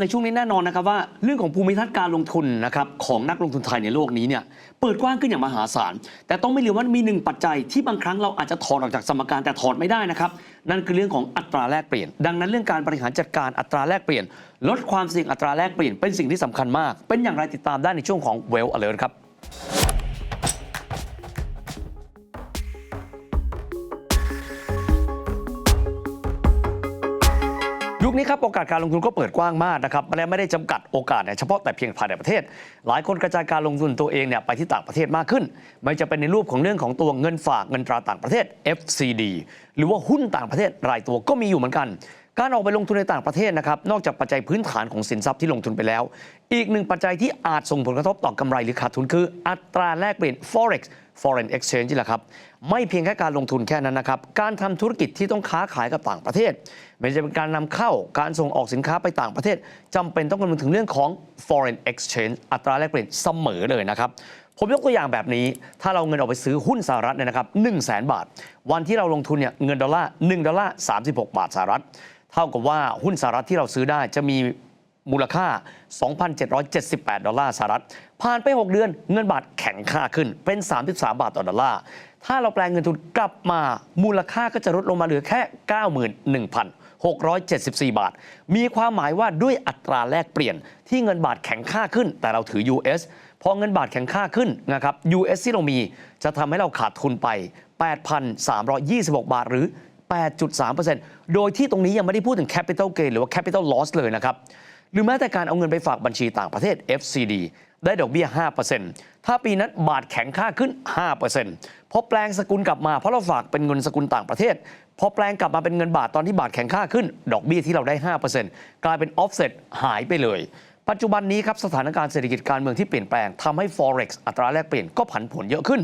ในช่วงนี้แน่นอนนะครับว่าเรื่องของภูมิทัศน์การลงทุนนะครับของนักลงทุนไทยในโลกนี้เนี่ยเปิดกว้างขึ้นอย่างมหาศาล แต่ต้องไม่ลืมว่ามีหนึ่งปัจจัยที่บางครั้งเราอาจจะถอดออกจากสมการแต่ถอดไม่ได้นะครับนั่นคือเรื่องของอัตราแลกเปลี่ยน ดังนั้นเรื่องการบริหารจัดการอัตราแลกเปลี่ยน ลดความเสี่ยงอัตราแลกเปลี่ยนเป็นสิ่งที่สำคัญมาก เป็นอย่างไรติดตามได้ในช่วงของเวลอเลอร์ครับ นี้ครับโอกาสการลงทุนก็เปิดกว้างมากนะครับและไม่ได้จำกัดโอกาสเนี่ยเฉพาะแต่เพียงภายในประเทศ หลายคนกระจายการลงทุนตัวเองเนี่ยไปที่ต่างประเทศมากขึ้น ไม่จะเป็นในรูปของเรื่องของตัวเงินฝากเงินตราต่างประเทศ FCD หรือว่าหุ้นต่างประเทศรายตัวก็มีอยู่เหมือนกัน การออกไปลงทุนในต่างประเทศนะครับนอกจากปัจจัยพื้นฐานของสินทรัพย์ที่ลงทุนไปแล้ว อีกหนึ่งปัจจัยที่อาจส่งผลกระทบต่อกำไรหรือขาดทุนคือ อัตราแลกเปลี่ยน forex foreign exchange นี่แหละครับ ไม่เพียงแค่การลงทุนแค่นั้นนะครับ การทำธุรกิจที่ต้องค้าขายกับต่างประเทศ ไม่ใช่เป็นการนำเข้าการส่งออกสินค้าไปต่างประเทศจำเป็นต้องคำนึงถึงเรื่องของ foreign exchange อัตราแลกเปลี่ยนเสมอเลยนะครับ ผมยกตัวอย่างแบบนี้ ถ้าเราเงินออกไปซื้อหุ้นสหรัฐเนี่ยนะครับ1 0 0 0 0แสนบาท วันที่เราลงทุนเนี่ยเงินดอลลาร์1ดอลลาร์36บาทสหรัฐ เท่ากับว่าหุ้นสหรัฐที่เราซื้อได้จะมีมูลค่า 2,778 ดอลลาร์สหรัฐ ผ่านไป 6 เดือนเงินบาทแข็งค่าขึ้นเป็น 33 บาทต่อดอลลาร์ ถ้าเราแปลงเงินทุนกลับมามูลค่าก็จะลดลงมาเหลือแค่ 91,674 บาท มีความหมายว่าด้วยอัตราแลกเปลี่ยนที่เงินบาทแข็งค่าขึ้น แต่เราถือ US พอเงินบาทแข็งค่าขึ้นนะครับ US ที่เรามีจะทำให้เราขาดทุนไป 8,326 บาทหรือ 8.3%โดยที่ตรงนี้ยังไม่ได้พูดถึง capital gain หรือว่า capital loss เลยนะครับ หรือแม้แต่การเอาเงินไปฝากบัญชีต่างประเทศ FCD ได้ดอกเบี้ย 5%ถ้าปีนั้นบาทแข็งค่าขึ้น 5%พอแปลงสกุลกลับมาเพราะเราฝากเป็นเงินสกุลต่างประเทศ พอแปลงกลับมาเป็นเงินบาทตอนที่บาทแข็งค่าขึ้น ดอกเบี้ยที่เราได้ 5%กลายเป็น offset หายไปเลย ปัจจุบันนี้ครับสถานการณ์เศรษฐกิจการเมืองที่เปลี่ยนแปลงทำให้ forex อัตราแลกเปลี่ยนก็ผันผวนเยอะขึ้น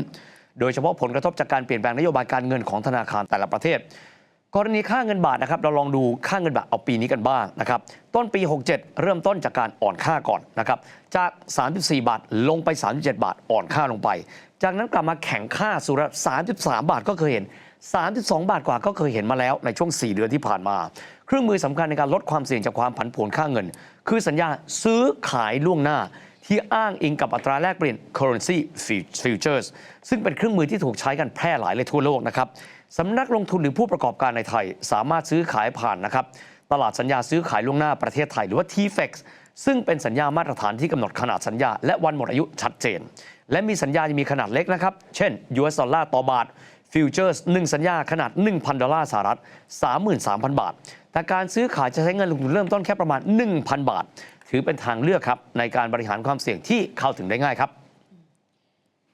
โดยเฉพาะผลกระทบจากการเปลี่ยนแปลงนโยบายการเงินของธนาคารแต่ละประเทศ กรณีค่าเงินบาทนะครับเราลองดูค่าเงินบาทเอาปีนี้กันบ้างนะครับต้นปี 67 เริ่มต้นจากการอ่อนค่าก่อนนะครับจาก 34 บาทลงไป 37 บาทอ่อนค่าลงไป จากนั้นกลับมาแข่งค่าสู่ระดับ33 บาทก็เคยเห็น 32 บาทกว่าก็เคยเห็นมาแล้วในช่วง 4 เดือนที่ผ่านมา เครื่องมือสำคัญในการลดความเสี่ยงจากความผันผวนค่าเงิน คือสัญญาซื้อขายล่วงหน้า ที่อ้างอิงกับอัตราแลกเปลี่ยน currency futures ซึ่งเป็นเครื่องมือที่ถูกใช้กันแพร่หลายเลยทั่วโลกนะครับสำนักลงทุนหรือผู้ประกอบการในไทย สามารถซื้อขายผ่านนะครับตลาดสัญญาซื้อขายล่วงหน้าประเทศไทยหรือว่า TFEX ซึ่งเป็นสัญญามาตรฐานที่กำหนดขนาดสัญญา และวันหมดอายุชัดเจน และมีสัญญาที่มีขนาดเล็กนะครับ เช่น US ดอลลาร์ต่อบาทฟิวเจอร์ส1สัญญาขนาด 1,000 ดอลลาร์สหรัฐ 33,000 บาท แต่การซื้อขายจะใช้เงินลงทุนเริ่มต้นแค่ประมาณ 1,000 บาท ถือเป็นทางเลือกครับในการบริหารความเสี่ยงที่เข้าถึงได้ง่ายครับ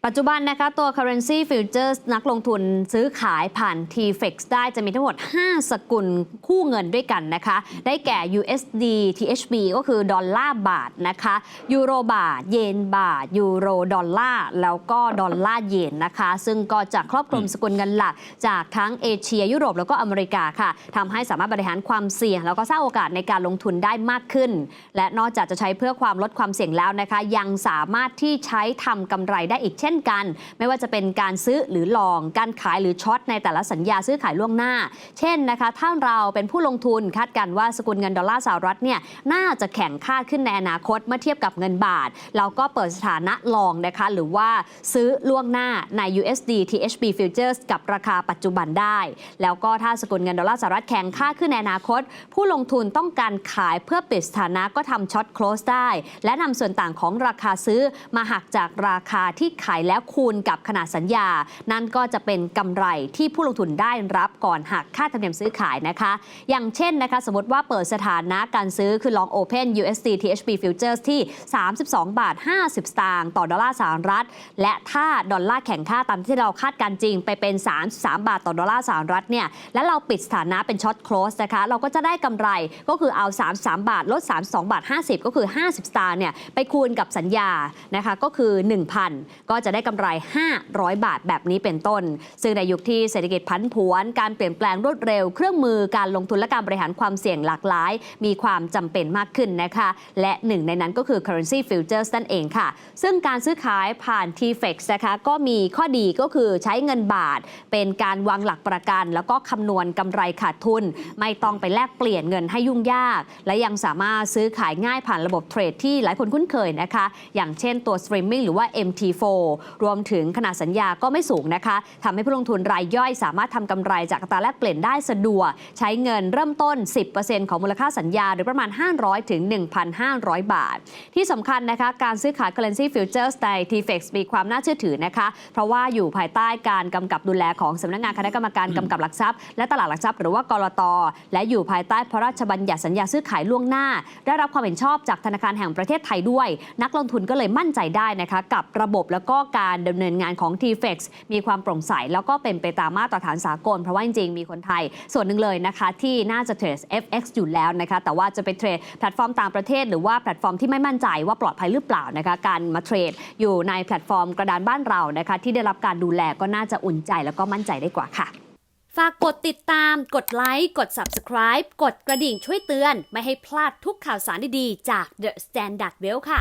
ปัจจุบันนะคะตัว currency futures นักลงทุนซื้อขายผ่าน TFX ได้จะมีทั้งหมด 5 สกุลคู่เงินด้วยกันนะคะ ได้แก่ USD THB ก็คือดอลลาร์บาทนะคะยูโรบาท เยนบาท ยูโรดอลลาร์แล้วก็ดอลลาร์เยนนะคะ ซึ่งก็จะครอบคลุมสกุลเงินหลัก จากทั้งเอเชีย ยุโรปแล้วก็อเมริกาค่ะทำให้สามารถบริหารความเสี่ยง แล้วก็สร้างโอกาสในการลงทุนได้มากขึ้น และนอกจากจะใช้เพื่อความลดความเสี่ยงแล้วนะคะ ยังสามารถที่ใช้ทำกำไรได้อีกเช่นกัน ไม่ว่าจะเป็นการซื้อหรือลอง การขายหรือช็อตในแต่ละสัญญาซื้อขายล่วงหน้า เช่นนะคะ ถ้าเราเป็นผู้ลงทุนคาดการณ์ว่าสกุลเงินดอลลาร์สหรัฐเนี่ยน่าจะแข่งค่าขึ้นในอนาคตเมื่อเทียบกับเงินบาท เราก็เปิดสถานะลองนะคะ หรือว่าซื้อล่วงหน้าใน USD THB Futures กับราคาปัจจุบันได้ แล้วก็ถ้าสกุลเงินดอลลาร์สหรัฐแข่งค่าขึ้นในอนาคต ผู้ลงทุนต้องการขายเพื่อปิดสถานะก็ทำช็อต close ได้ และนำส่วนต่างของราคาซื้อมาหักจากราคาที่ขายแล้วคูณกับขนาดสัญญา นั่นก็จะเป็นกำไรที่ผู้ลงทุนได้รับก่อนหักค่าธรรมเนียมซื้อขายนะคะ อย่างเช่นนะคะ สมมติว่าเปิดสถานะการซื้อคือ long open USD THB futures ที่ 32 บาท 50 สตางค์ต่อดอลลาร์สหรัฐ และถ้าดอลลาร์แข่งค่าตามที่เราคาดการจริงไปเป็น 33 บาทต่อดอลลาร์สหรัฐเนี่ยแล้วเราปิดสถานะเป็นช็อต close นะคะ เราก็จะได้กำไรก็คือเอา 33 บาท ลด 32 บาท 50 ก็คือ 50 สตางค์เนี่ยไปคูณกับสัญญานะคะก็คือ 1,000 ก็จะจะได้กำไร 500 บาทแบบนี้เป็นต้น ซึ่งในยุคที่เศรษฐกิจพันผวน การเปลี่ยนแปลงรวดเร็ว เครื่องมือการลงทุนและการบริหารความเสี่ยงหลากหลาย มีความจำเป็นมากขึ้นนะคะ และหนึ่งในนั้นก็คือ currency futures นั่นเองค่ะ ซึ่งการซื้อขายผ่าน TFEX นะคะก็มีข้อดีก็คือใช้เงินบาท เป็นการวางหลักประกัน แล้วก็คำนวณกำไรขาดทุน ไม่ต้องไปแลกเปลี่ยนเงินให้ยุ่งยาก และยังสามารถซื้อขายง่ายผ่านระบบเทรดที่หลายคนคุ้นเคยนะคะ อย่างเช่นตัว streaming หรือว่า MT4 รวมถึงขนาดสัญญาก็ไม่สูงนะคะทำให้ผู้ลงทุนรายย่อยสามารถทำกำไรจากตราแลกเปลี่ยนได้สะดวก ใช้เงินเริ่มต้น 10%ของมูลค่าสัญญา หรือประมาณ 500 ถึง 1,500 บาท ที่สำคัญนะคะการซื้อขาย currency futures ใน TFX มีความน่าเชื่อถือนะคะ เพราะว่าอยู่ภายใต้การกำกับดูแลของสำนักงานคณะกรรมการกำกับหลักทรัพย์และตลาดหลักทรัพย์หรือว่ากรตและอยู่ภายใต้พระราชบัญญัติสัญญาซื้อขายล่วงหน้า ได้รับความเห็นชอบจากธนาคารแห่งประเทศไทยด้วย นักลงทุนก็เลยมั่นใจได้นะคะ กับระบบแล้วก็การดำเนินงานของ TFEX มีความโปร่งใส แล้วก็เป็นไปตามมาตรฐานสากล เพราะว่าจริงๆ มีคนไทยส่วนหนึ่งเลยนะคะ ที่น่าจะเทรด FX อยู่แล้วนะคะแต่ว่าจะไปเทรดแพลตฟอร์มต่างประเทศ หรือว่าแพลตฟอร์มที่ไม่มั่นใจว่าปลอดภัยหรือเปล่านะคะการมาเทรดอยู่ในแพลตฟอร์มกระดานบ้านเรานะคะที่ได้รับการดูแลก็น่าจะอุ่นใจแล้วก็มั่นใจได้กว่าค่ะฝากกดติดตาม กดไลค์ กด Subscribe กดกระดิ่งช่วยเตือน ไม่ให้พลาดทุกข่าวสารดีๆ จาก The Standard Well ค่ะ